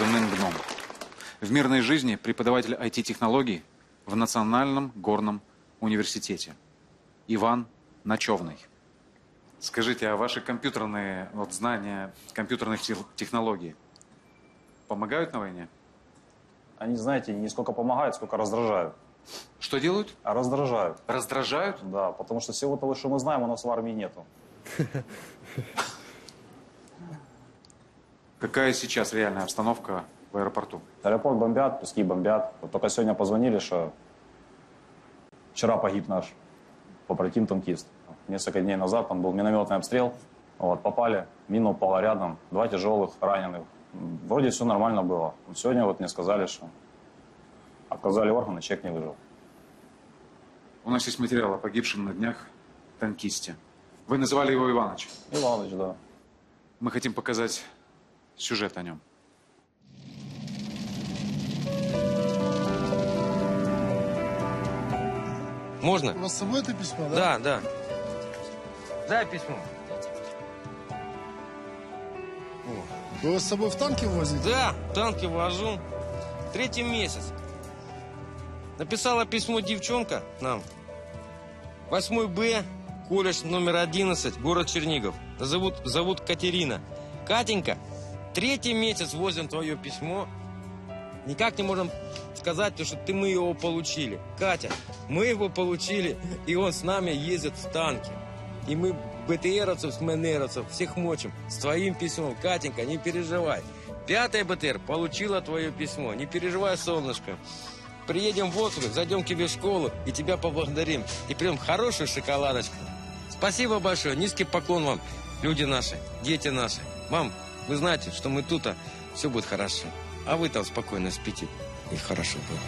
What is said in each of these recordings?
позывным «Гном». В мирной жизни преподаватель IT-технологий в Национальном горном университете. Иван Ночевный. Скажите, а ваши компьютерные вот, знания компьютерных тех- технологий помогают на войне? Они, знаете, не сколько помогают, сколько раздражают. Что делают? А раздражают, Раздражают? да, потому что всего того, что мы знаем, у нас в армии нету. Какая сейчас реальная обстановка в аэропорту? Аэропорт бомбят, пески бомбят. Вот только сегодня позвонили, что вчера погиб наш побратим танкист. Несколько дней назад там был минометный обстрел. Вот, попали, мина упала рядом, два тяжелых раненых. Вроде все нормально было. Вот Сегодня вот мне сказали, что отказали органы, человек не выжил. У нас есть материал о погибшем на днях танкисте. Вы называли его Иваныч. Иваныч, да. Мы хотим показать сюжет о нем. Можно? У вас с собой это письмо, да? Да, да. Дай письмо. Вы его с собой в танке возите? Да, танки вожу. Третий месяц. Написала письмо девчонка нам. 8 Б, колледж номер 11, город Чернигов. Зовут, зовут Катерина. Катенька, третий месяц возим твое письмо. Никак не можем сказать, то, что ты, мы его получили. Катя, мы его получили, и он с нами ездит в танке. И мы БТРовцев, СМНРовцев всех мочим с твоим письмом. Катенька, не переживай. Пятая БТР получила твое письмо. Не переживай, солнышко. Приедем в отпуск, зайдем к тебе в школу и тебя поблагодарим. И прям хорошую шоколадочку. Спасибо большое. Низкий поклон вам, люди наши, дети наши. Вам, вы знаете, что мы тут, а все будет хорошо. А вы там спокойно спите. И хорошо будет.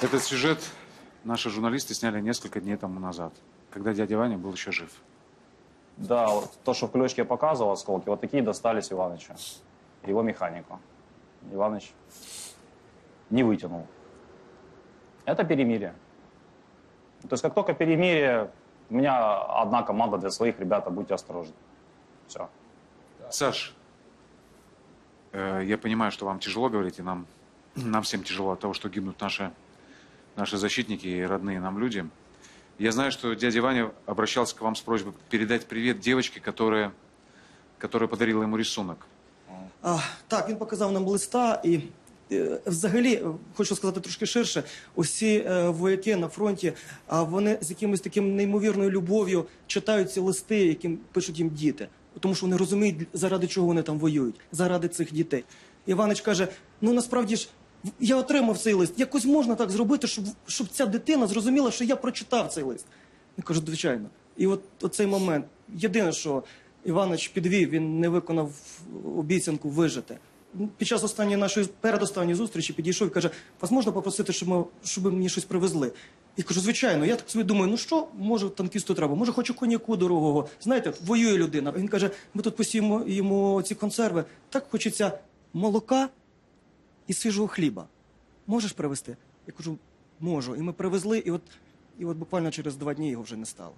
Этот сюжет наши журналисты сняли несколько дней тому назад, когда дядя Ваня был еще жив. Да, вот то, что в ключке показывал осколки, вот такие достались Иванычу, его механику. Иваныч не вытянул. Это перемирие. То есть как только перемирие, у меня одна команда для своих, ребята, будьте осторожны. Все. Саш, э, я понимаю, что вам тяжело говорить, и нам, нам всем тяжело от того, что гибнут наши, наши защитники и родные нам люди. Я знаю, что дядя Ваня обращался к вам с просьбой передать привет девочке, которая, которая подарила ему рисунок. А, так, він показав нам листа і е, взагалі, е, хочу сказати трошки ширше, усі е, вояки на фронті, а вони з якимось таким неймовірною любов'ю читають ці листи, яким пишуть їм діти. Тому що вони розуміють, заради чого вони там воюють, заради цих дітей. Іванич каже: ну насправді ж. Я отримав цей лист. Якось можна так зробити, щоб, щоб ця дитина зрозуміла, що я прочитав цей лист. Я кажу, звичайно. І от оцей момент. Єдине, що Іванич підвів, він не виконав обіцянку вижити. Ну, Під час останньої нашої передостанньої зустрічі підійшов і каже: вас можна попросити, щоб, ми, щоб мені щось привезли? Я кажу, звичайно, я так собі думаю, ну що може танкісту треба? Може, хочу коньяку дорогого. Знаєте, воює людина. Він каже: ми тут посіємо йому ці консерви. Так хочеться молока і свіжого хліба. Можеш привезти? Я кажу, можу. І ми привезли, і от, і от буквально через два дні його вже не стало.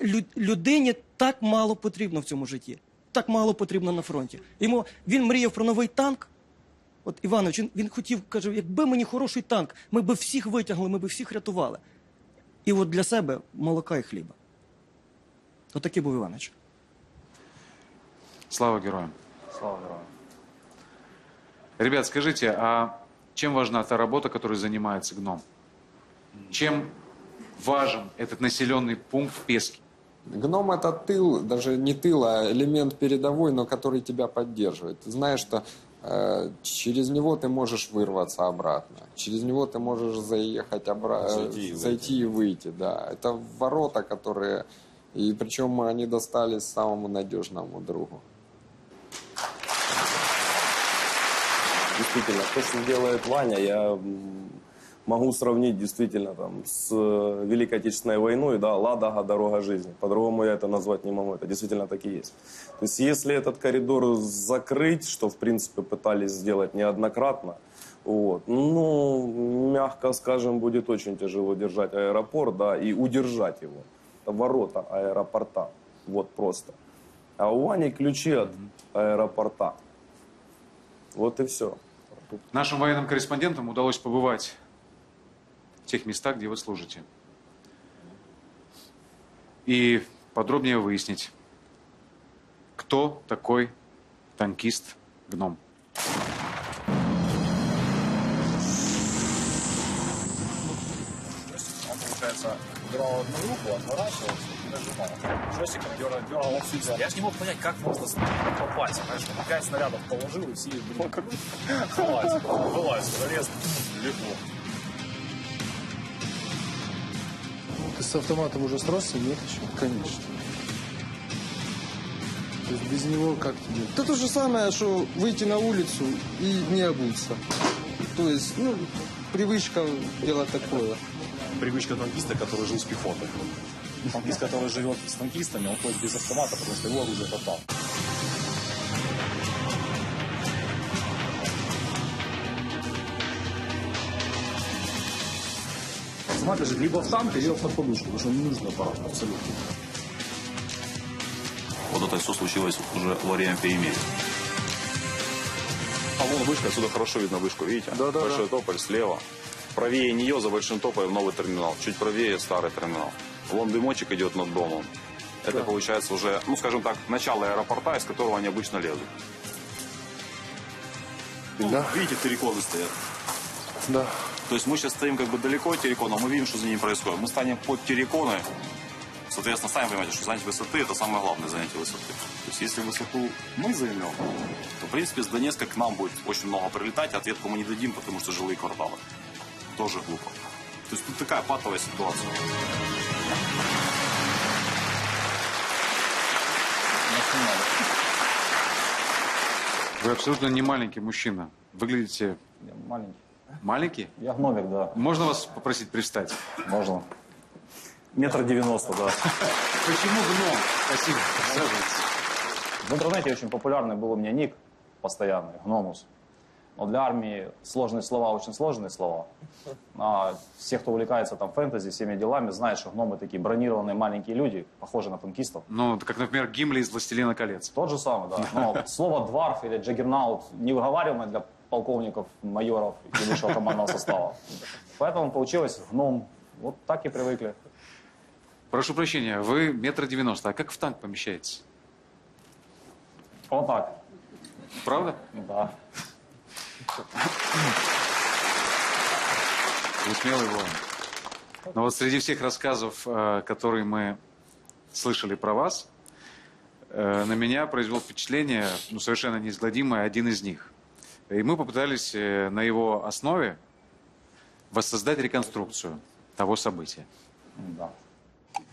Лю- людині так мало потрібно в цьому житті. Так мало потрібно на фронті. Йому він мріяв про новий танк. От Іванович, він, він хотів, каже, якби мені хороший танк, ми б всіх витягли, ми б всіх рятували. І от для себе молока і хліба. Отакий був Іванович. Слава героям. Слава героям. Ребят, скажите, а чем важна та работа, которой занимается гном? Чем важен этот населенный пункт в Песке? Гном это тыл, даже не тыл, а элемент передовой, но который тебя поддерживает. Ты знаешь, что э, через него ты можешь вырваться обратно, через него ты можешь заехать обратно, Зайти и зайти и выйти, да. Это ворота, которые, и причем они достались самому надежному другу. Действительно, то, что делает Ваня, я могу сравнить действительно там с э, Великой Отечественной войной, да, Ладога, дорога жизни. По-другому я это назвать не могу, это действительно так и есть. То есть если этот коридор закрыть, что в принципе пытались сделать неоднократно, вот, ну, мягко скажем, будет очень тяжело держать аэропорт, да, и удержать его. это ворота аэропорта. Вот просто. А у Вани ключи от аэропорта. Вот и все. Нашим военным корреспондентам удалось побывать тех местах, где вы служите. И подробнее выяснить, кто такой танкист-гном. Он, получается, брал одну руку, отворачивался и нажимал. Джойстиком дергал, дергал во всю Я же не мог понять, как можно попасть. Понимаешь, он пять снарядов положил, и все, блин, вылазь, вылазь, залез, легко. С автоматом уже сросся? Нет еще? Конечно. То есть без него как тебе? Это то же самое, что выйти на улицу и не обуться. То есть, ну, привычка делать такое. Привычка танкиста, который жил с пехотой. Танкист, который живет с танкистами, он ходит без автомата, потому что его оружие это Автомат лежит либо в танке, либо под подушку, потому что не нужен аппарат абсолютно. Вот это все случилось уже во время перемирия. А вон вышка, отсюда хорошо видно вышку, видите? Да, да, Большой тополь слева. Правее нее, за большим тополем, новый терминал. Чуть правее старый терминал. Вон дымочек идет над домом. Это получается уже, ну скажем так, начало аэропорта, из которого они обычно лезут. Ну, Да. Видите, терриконы стоят. Да. То есть мы сейчас стоим как бы далеко от террикона, мы видим, что за ними происходит. Мы станем под терриконы, соответственно, сами понимаете, что занятие высоты – это самое главное занятие высоты. То есть если высоту мы займем, то, в принципе, с Донецка к нам будет очень много прилетать, ответку мы не дадим, потому что жилые кварталы. Тоже глупо. То есть тут такая патовая ситуация. Вы абсолютно не маленький мужчина. Выглядите Я маленький. Маленький. Я гномик, да. Можно вас попросить пристать? Можно. Метр девяносто, да. Почему гном? Спасибо. В интернете очень популярный был у меня ник постоянный, гномус. Но для армии сложные слова очень сложные слова. А все, кто увлекается там фэнтези, всеми делами, знают, что гномы такие бронированные маленькие люди, похожие на танкистов. Ну, как, например, Гимли из «Властелина колец». Тот же самый, да. Но слово «дварф» или «джаггернаут» невыговариваемое для полковников, майоров и высшего командного состава. Поэтому получилось гном. Вот так и привыкли. Прошу прощения, вы метр девяносто, а как в танк помещаетесь? Вот так. Правда? Да. Вы смелый воин. Но вот среди всех рассказов, э, которые мы слышали про вас, э, на меня произвел впечатление, ну, совершенно неизгладимое, один из них. И мы попытались э, на его основе воссоздать реконструкцию того события. да.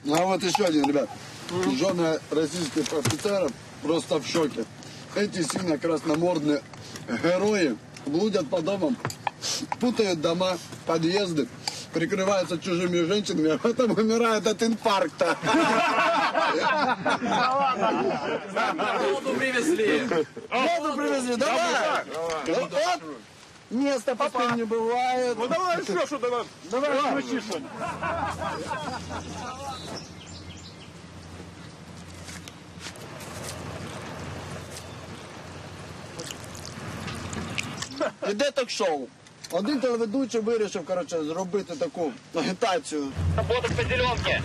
Ну а вот еще один, ребят. Жены российских офицеров просто в шоке. Эти сине-красномордные герои блудят по домам, путают дома, подъезды, прикрываются чужими женщинами, а потом умирают от инфаркта. Воду привезли. Воду привезли, давай. Вот, вот. Место пустым не бывает. Ну давай еще что давай. Давай, включи что Іде ток-шоу. Один телеведучий вирішив коротше, зробити таку агітацію. Робота по зеленки.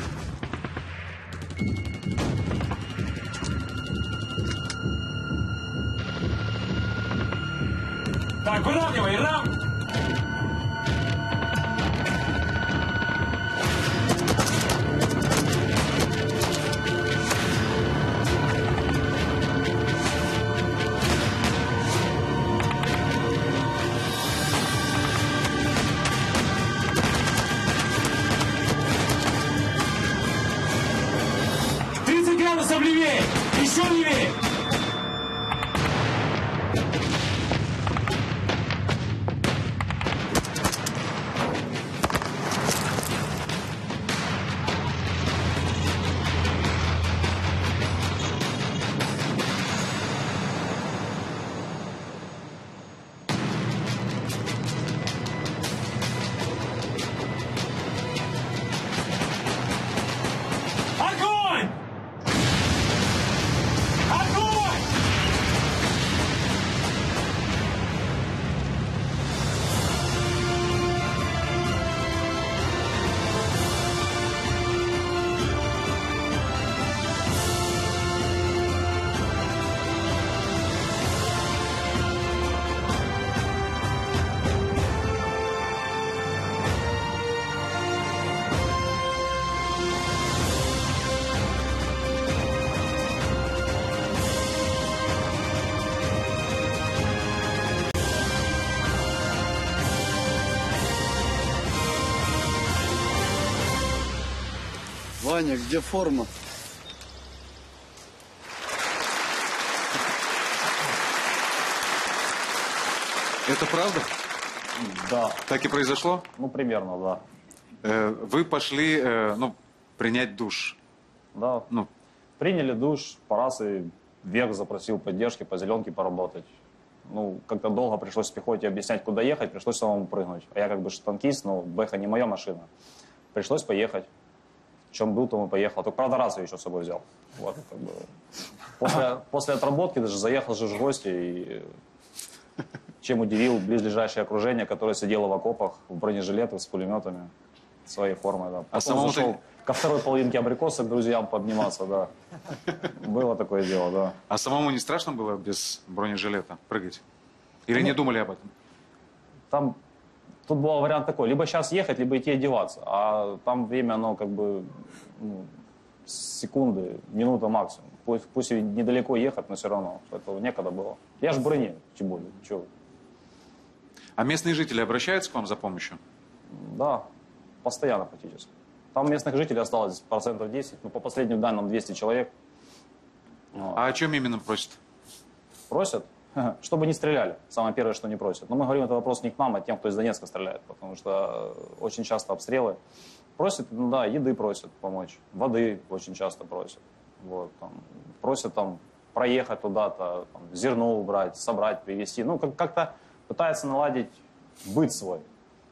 Так, выравнивай, рам! Ваня, где форма? Это правда? Да, Так и произошло? ну примерно, да. Э, Вы пошли, э, ну, принять душ. Да, Ну, Приняли душ, по рации вверх запросил поддержки, по зеленке поработать. Ну, как-то долго пришлось в пехоте объяснять, куда ехать, пришлось самому прыгнуть. А я как бы ж танкист, но Бэха не моя машина. Пришлось поехать. Чем был, то и поехал. Только, правда, рацию еще с собой взял. Вот, как бы. после, после отработки даже заехал же в гости и чем удивил близлежащее окружение, которое сидело в окопах, в бронежилетах с пулеметами, своей формой, да. Потом самому ты- зашел ко второй половинке абрикоса к друзьям пообниматься, да. Было такое дело, да. а самому не страшно было без бронежилета прыгать? Или Ну, не думали об этом? Там тут был вариант такой, либо сейчас ехать, либо идти одеваться. А там время, оно как бы ну, секунды, минута максимум. Пусть, пусть и недалеко ехать, но все равно. Поэтому некогда было. Я ж в броне, тем более. Вы. А местные жители обращаются к вам за помощью? Да, постоянно практически. Там местных жителей осталось процентов 10, ну, по последним данным 200 человек. Вот. А о чем именно просят? Просят, чтобы не стреляли. Самое первое, что не просят. Но мы говорим, это вопрос не к нам, а к тем, кто из Донецка стреляет. Потому что очень часто обстрелы. Просят, ну да, еды просят помочь. Воды очень часто просят. Вот, там, просят там проехать куда-то, там, зерно убрать, собрать, привезти. Ну, как- как-то пытаются наладить быт свой.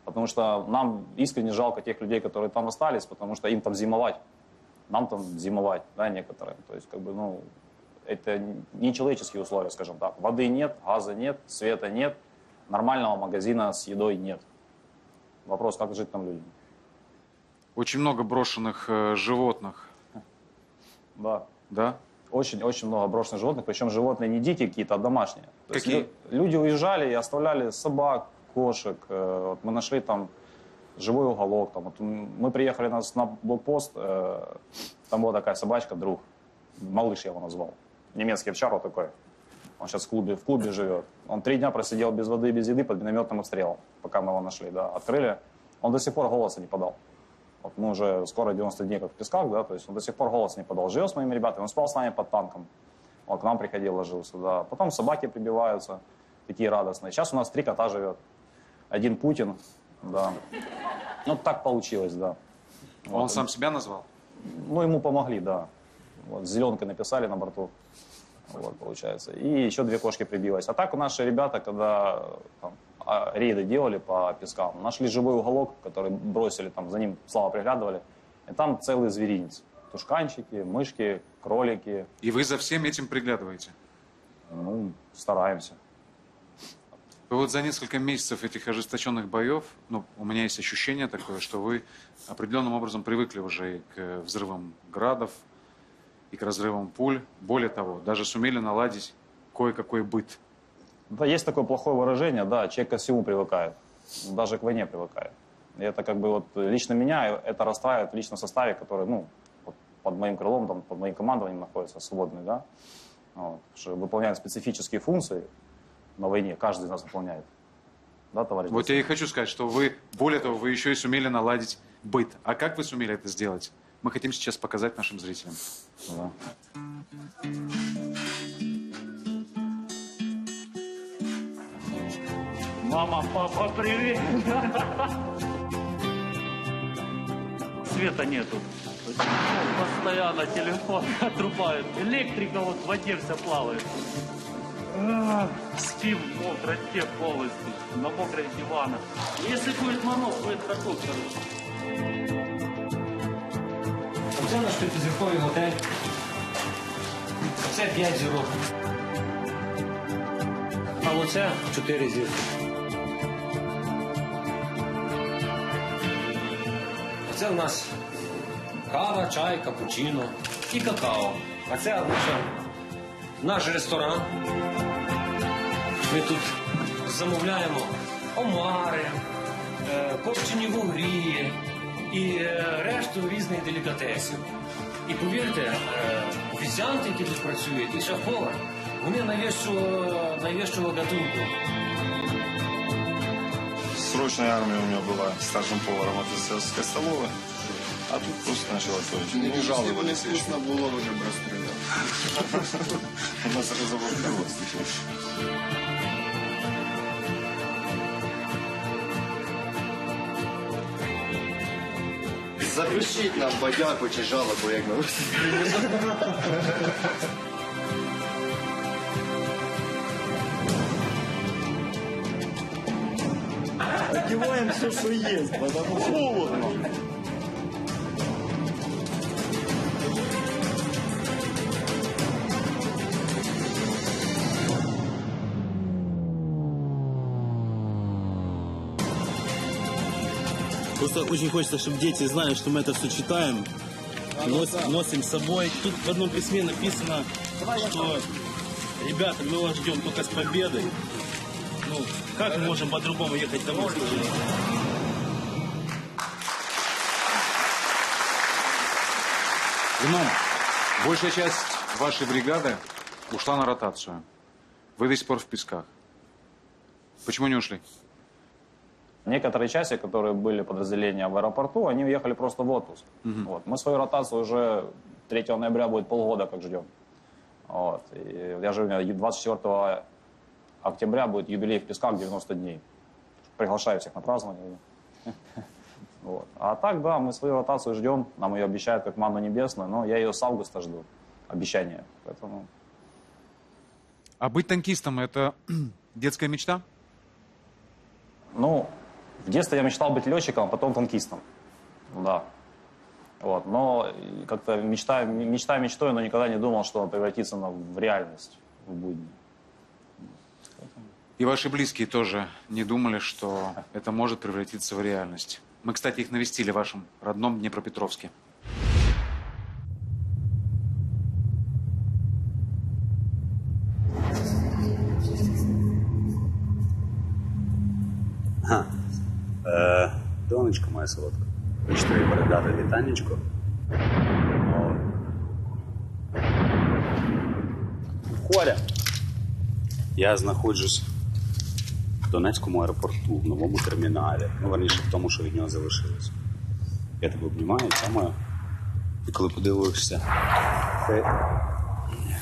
Потому что нам искренне жалко тех людей, которые там остались, потому что им там зимовать. Нам там зимовать, да, некоторые. То есть, как бы, ну, это не человеческие условия, скажем так. Воды нет, газа нет, света нет, нормального магазина с едой нет. Вопрос, как жить там людям? Очень много брошенных э, животных, Да. да? Очень-очень много брошенных животных, причем животные не дикие какие-то, а домашние. То есть Какие? лю- люди уезжали и оставляли собак, кошек. Э, Вот мы нашли там живой уголок. Там, вот мы приехали на, на блокпост, э, там была такая собачка, друг, малыш я его назвал, немецкий овчар вот такой. Он сейчас в клубе, в клубе живет. Он три дня просидел без воды и без еды под минометным обстрелом, пока мы его нашли. Да. Открыли. Он до сих пор голоса не подал. Вот мы уже скоро 90 дней как в песках, да, то есть он до сих пор голос не подал. Жил с моими ребятами, он спал с нами под танком. Он к нам приходил, ложился, да. Потом собаки прибиваются, такие радостные. Сейчас у нас три кота живет. Один Путин, да. Ну, так получилось, да. Он Вот. сам себя назвал? Ну, ему помогли, да. Вот, зеленкой написали на борту. Вот, получается. И еще две кошки прибилось. А так наши ребята, когда там, а, рейды делали по пескам, нашли живой уголок, который бросили, там, за ним слава приглядывали. И там целый зверинец. Тушканчики, мышки, кролики. И вы за всем этим приглядываете? Ну, стараемся. Вы вот за несколько месяцев этих ожесточенных боев, ну, у меня есть ощущение такое, что вы определенным образом привыкли уже к взрывам градов, и к разрывам пуль. Более того, даже сумели наладить кое-какой быт. Да, есть такое плохое выражение, да, человек ко всему привыкает, даже к войне привыкает. И это как бы вот лично меня это расстраивает в личном составе, который, ну, под моим крылом, там, под моим командованием находится свободный, да, вот, что выполняет специфические функции на войне, каждый из нас выполняет. Да, товарищ? Вот я и хочу сказать, что вы, более того, вы еще и сумели наладить быт. А как вы сумели это сделать? Мы хотим сейчас показать нашим зрителям. Да. Мама, папа, привет! Света нету. Постоянно телефон отрубают. Электрика вот в воде вся плавает. Спим мокро, те полностью, на мокрых диванах. Если будет мороз, будет каток, короче. Наш п'ятизірковий готель. Це 5 зірок. А оце 4 зірки. Це в нас кава, чай, капучино і какао. А це наша, наш ресторан. Ми тут замовляємо омари, е, копчені вугрі і е, решту різних делікатесів. І повірте, е, офіціанти, які тут працюють, і шеф-повар, вони найвищого, найвищого гатунку. В срочной армии у меня была старшим поваром офицерской столовой. А тут просто началось очень. Не бежал его Вкусно было, уже бы расстрелял. У нас разговор Запишіть нам подяку чи жалобу, як ми Одеваем все, что есть, потому что холодно. Просто очень хочется, чтобы дети знали, что мы это все читаем, нос- носим с собой. Тут в одном письме написано, что ребята, мы вас ждем только с победой. Ну, как мы можем по-другому ехать домой? скажите? Гном, большая часть вашей бригады ушла на ротацию. Вы до сих пор в песках. Почему не ушли? Некоторые части, которые были подразделения в аэропорту, они уехали просто в отпуск. Вот. Мы свою ротацию уже 3 ноября будет полгода как ждем. Вот. И я же говорю, 24 октября будет юбилей в Песках 90 дней. Приглашаю всех на празднование. Вот. А так, да, мы свою ротацию ждем. Нам ее обещают как манну небесную, но я ее с августа жду. Обещание. Поэтому А быть танкистом – это детская мечта? Ну, в детстве я мечтал быть летчиком, а потом танкистом. Да. Вот. Но как-то мечта, мечта мечтой, но никогда не думал, что она превратится на- в реальность, в будни. И ваши близкие тоже не думали, что это может превратиться в реальность. Мы, кстати, их навестили в вашем родном Днепропетровске. Донечко моя солодка. Хочу тобі передати вітанечко. Коля. Я знаходжусь в Донецькому аеропорту, в новому терміналі. Ну, верніше, в тому, що від нього залишилось. Я тебе обнімаю, цямою. І коли подивишся,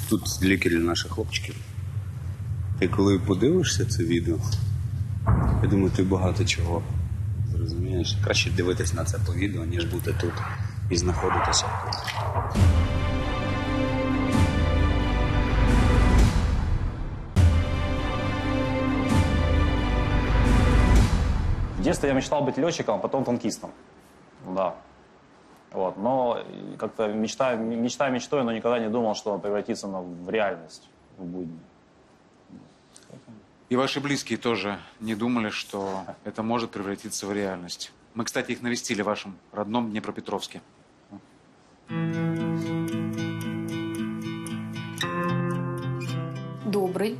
тут лікарі наших хлопчиків. Ти коли подивишся це відео, я думаю, ти багато чого зрозумієш. Краще дивитись на це по відео, ніж бути тут і знаходитися тут. В детстве я мечтал быть летчиком, а потом танкистом. Да. Вот. Но и как-то мечта, мечта мечтой, но никогда не думал, что она превратится на- в реальность, в будни. И ваши близкие тоже не думали, что это может превратиться в реальность. Мы, кстати, их навестили в вашем родном Днепропетровске. добрый,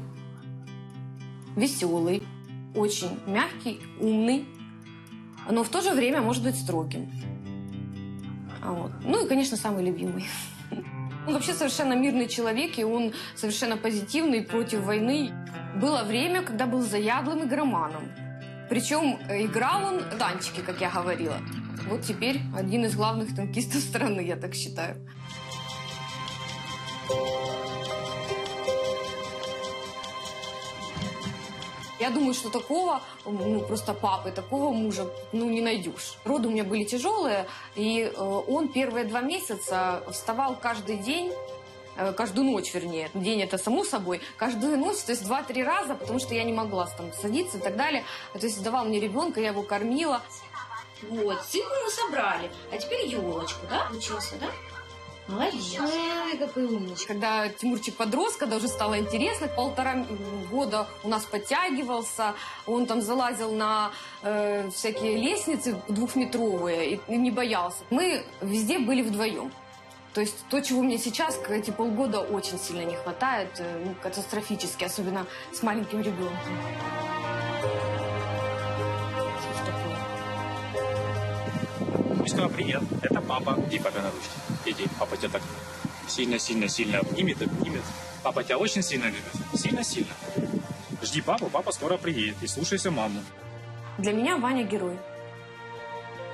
веселый, очень мягкий, умный, но в то же время может быть строгим. А Вот. Ну и, конечно, самый любимый. Он вообще совершенно мирный человек, и он совершенно позитивный, против войны. Было время, когда был заядлым игроманом. Причем э, играл он танчики, как я говорила. Вот теперь один из главных танкистов страны, я так считаю. Я думаю, что такого, ну, просто папы, такого мужа, ну, не найдешь. Роды у меня были тяжелые, и э, он первые два месяца вставал каждый день, каждую ночь, вернее. День это само собой. Каждую ночь, то есть два-три раза, потому что я не могла там садиться и так далее. То есть давал мне ребенка, я его кормила. Вот, цифру мы собрали. А теперь елочку, да? Получился, да? Молодец. Ой, какой умничка. Когда Тимурчик подрос, когда уже стало интересно, полтора года у нас подтягивался, он там залазил на э, всякие лестницы двухметровые и, и не боялся. Мы везде были вдвоем. То есть то, чего мне сейчас, эти полгода, очень сильно не хватает, э, ну, катастрофически, особенно с маленьким ребенком. Мишка, привет. Это папа. Иди папе на ручки. Иди. Папа тебя так сильно-сильно-сильно обнимет, обнимет. Папа тебя очень сильно любит. Сильно-сильно. Жди папу, папа скоро приедет. И слушайся маму. Для меня Ваня герой.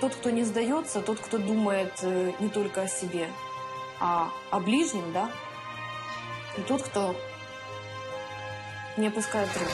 Тот, кто не сдается, тот, кто думает э, не только о себе, а о ближнем, да, и тот, кто не опускает рук.